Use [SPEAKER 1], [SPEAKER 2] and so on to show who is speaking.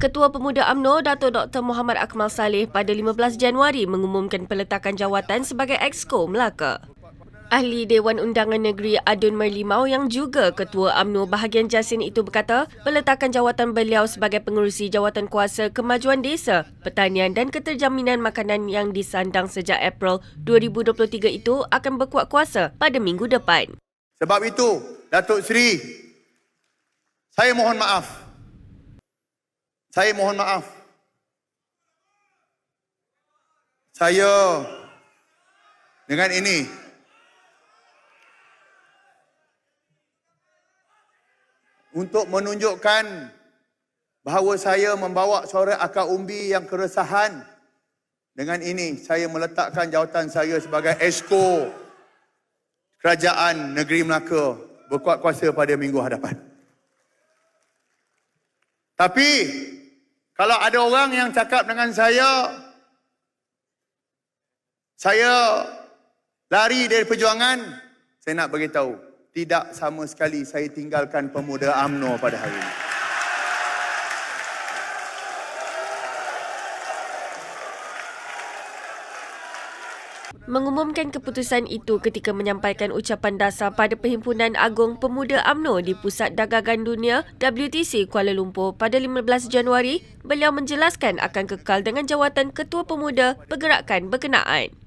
[SPEAKER 1] Ketua Pemuda AMNO Datuk Dr. Muhammad Akmal Saleh pada 15 Januari mengumumkan peletakan jawatan sebagai Exco Melaka. Ahli Dewan Undangan Negeri Adun Merlimau yang juga Ketua AMNO bahagian Jasin itu berkata peletakan jawatan beliau sebagai pengerusi jawatan kuasa kemajuan desa, pertanian dan keterjaminan makanan yang disandang sejak April 2023 itu akan berkuat kuasa pada minggu depan.
[SPEAKER 2] Sebab itu, Datuk Seri, saya mohon maaf. Saya mohon maaf. Saya dengan ini untuk menunjukkan bahawa saya membawa suara akar umbi yang keresahan dengan ini saya meletakkan jawatan saya sebagai esko Kerajaan Negeri Melaka berkuat kuasa pada minggu hadapan. Tapi kalau ada orang yang cakap dengan saya saya lari dari perjuangan, saya nak beritahu tidak sama sekali saya tinggalkan pemuda AMNO pada hari ini.
[SPEAKER 1] Mengumumkan keputusan itu ketika menyampaikan ucapan dasar pada Perhimpunan Agung Pemuda AMNO di Pusat Dagangan Dunia WTC Kuala Lumpur pada 15 Januari, beliau menjelaskan akan kekal dengan jawatan Ketua Pemuda Pergerakan Berkenaan.